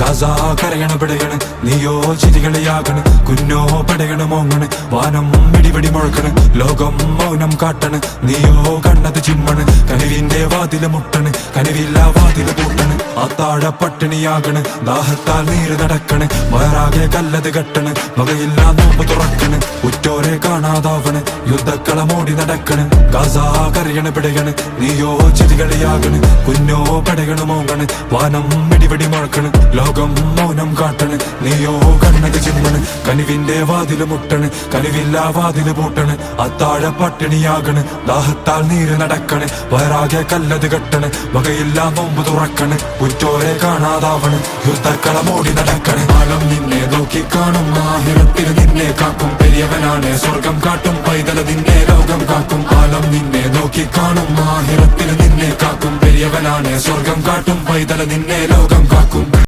Gaza കരയണ പിടയണ് നീയോ ചിരികളിയാകണ് കുന്നോ പടയണ് മോങ്ങണ് വാനം വെടിവെടി മുഴക്കണ് ലോകം മൗനം കാട്ടണ് നീയോ കണ്ണത് ചിമ്മണ് കനിവിന്റെ വാതിൽ മുട്ടണ് കനിവില്ല വാതിൽ അത്താഴ പട്ടിണിയാകണ് ദാഹത്താൽ നീര് നടക്കണ് വയറാകെ കല്ലത് കെട്ടണ് വകയില്ല നോമ്പ് തുറക്കണ് ഉറ്റോരെ കാണാതാവണ് യുദ്ധക്കളമോടി നടക്കണ് ഗസാ കറിയണ് പിടയണ് നീയോ ചിരികളിയാകണ് കുഞ്ഞോ പടയണ് മോങ്ങണ് വാനം വെടിവെടി മുഴക്കണ് ലോകം മൗനം കാട്ടണ് നീയോ കണ്ണത് ചിമ്മണ് കനിവിന്റെ വാതിൽ മുട്ടണ് കനിവില്ല വാതിൽ പൂട്ടണ് അത്താഴ പട്ടിണിയാകണ് ദാഹത്താൽ നീര് നടക്കണ് വയറാകെ കല്ലത് കെട്ടണ് വകയില്ല നോമ്പ് തുറക്കണ് ഉറ്റോരെ കാണാതാവണ്. മോടി നടക്കണ്. കാലം നിന്നെ നോക്കി കാണും ആഹിരത്തിൽ നിന്നെ കാക്കും. പെരിയവനാണ് സ്വർഗം കാട്ടും. പൈതല നിന്നെ ലോകം കാക്കും. കാലം നിന്നെ നോക്കി കാണും ആഹിരത്തിൽ നിന്നെ കാക്കും. പെരിയവനാണ് സ്വർഗം കാട്ടും. പൈതല നിന്നെ ലോകം കാക്കും.